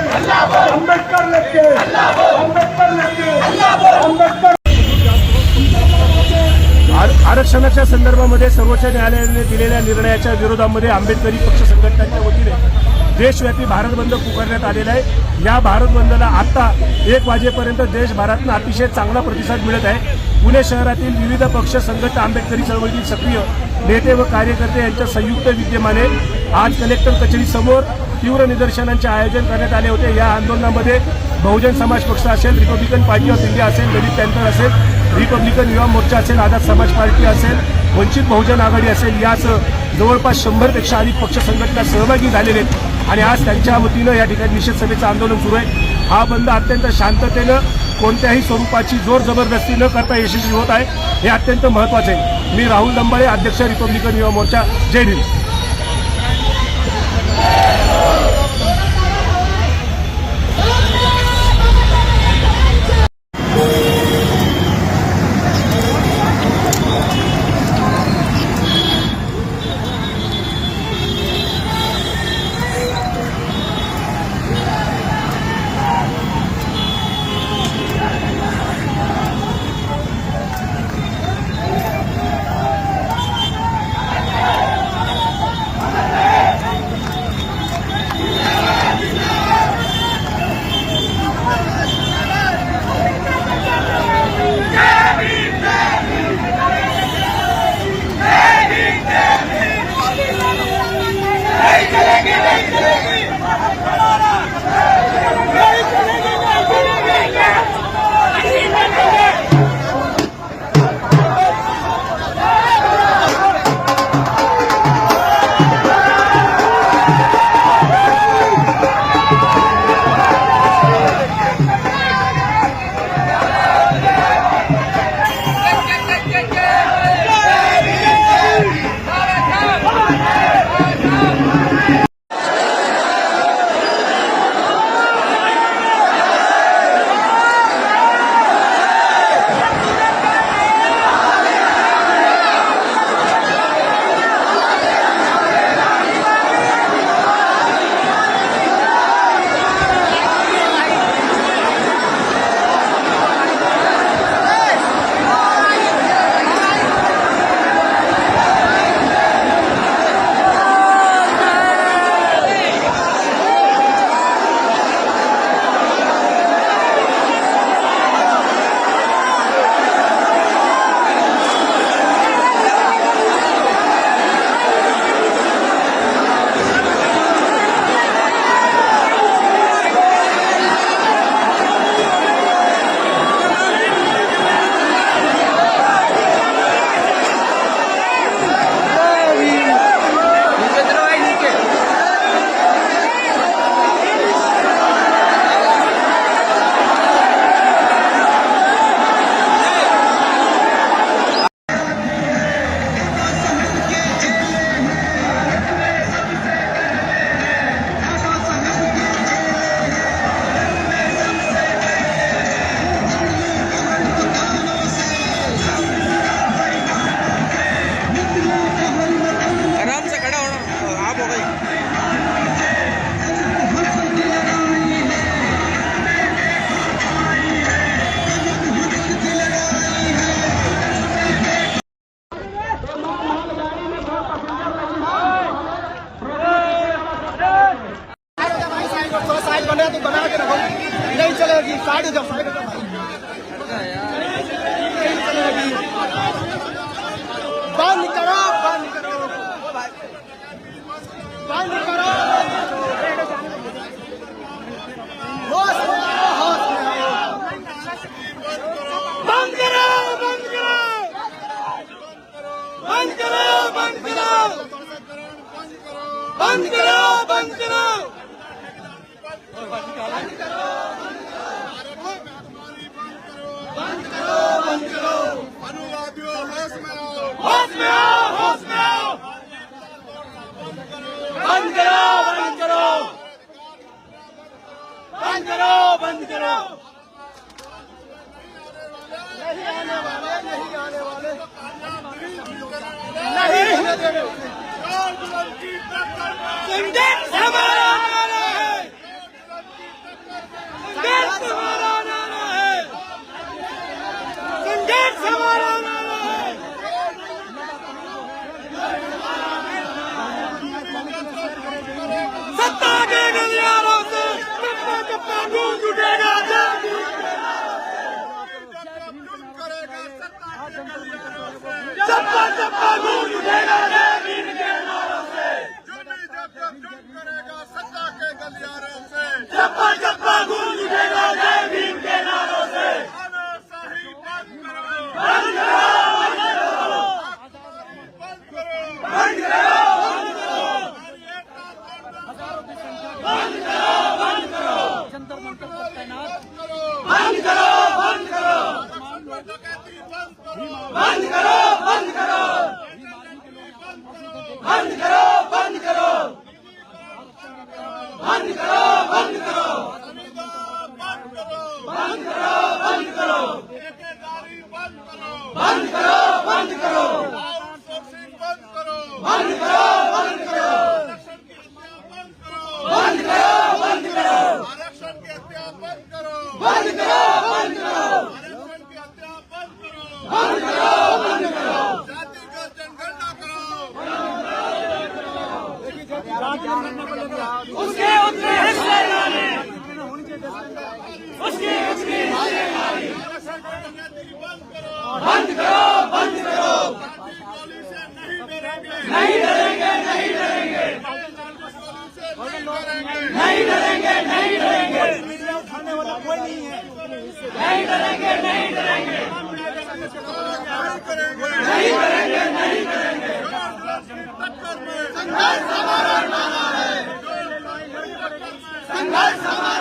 अंबेडकर लेके अंबेडकर लेके अंबेडकर आर- आरक्षणाच्या संदर्भामध्ये सर्वोच्च न्यायालयाने दिलेल्या निर्णयाच्या विरोधामध्ये आंबेडकरी पक्ष संघटनांच्या वतीने देशव्यापी भारत बंद पुकारण्यात आलेला आहे. या भारत बंदला आता एक वाजेपर्यंत देशभरातून अतिशय चांगला प्रतिसाद मिळत आहे. पुणे शहरातील विविध पक्ष संघटना आंबेडकरी चळवळीतील सक्रिय नेते व कार्यकर्ते यांच्या संयुक्त विद्यमाने आज कलेक्टर कचेरीसमोर तीव्र निदर्शनांचे आयोजन करण्यात आले होते. या आंदोलनामध्ये बहुजन समाज पक्ष असेल रिपब्लिकन पार्टी ऑफ इंडिया असेल दलित पॅन्थर असेल रिपब्लिकन युवा मोर्चा असेल आझाद समाज पार्टी असेल वंचित बहुजन आघाडी असेल यासह जवळपास शंभरपेक्षा अधिक पक्ष संघटना सहभागी झालेले आहेत. आणि आज त्यांच्या वतीनं या ठिकाणी निषेध सभेचं आंदोलन सुरू आहे. हा बंद अत्यंत शांततेनं कोणत्याही स्वरूपाची जोर जबरदस्ती न करता यशस्वी होत आहे हे अत्यंत महत्त्वाचे आहे. मी राहुल दंबाळे अध्यक्ष रिपब्लिकन युवा मोर्चा. जय भीम आराम ਬੰਦ ਕਰੋ। ਬੰਦ ਕਰੋ ਬੰਦ ਕਰੋ। ਬੰਦ ਕਰੋ ਅਨੁਵਾਦਿਓ ਹੋਸ ਮੈਂ ਆਓ। ਹੋਸ ਮੈਂ ਆਓ। ਬੰਦ ਕਰੋ ਬੰਦ ਕਰੋ। ਬੰਦ ਕਰੋ ਬੰਦ ਕਰੋ। ਨਹੀਂ ਆਨੇ ਵਾਲੇ ਨਹੀਂ ਆਨੇ ਵਾਲੇ ਨਹੀਂ ਜ਼ਿੰਦਾਬਾਦ Banda! नहीं डरेंगे नहीं डरेंगे। उठाने वाला कोई नहीं है नहीं डरेंगे नहीं डरेंगे नहीं डरेंगे नहीं डरेंगे। संघर्ष हमारा नारा है। संघर्ष हमारा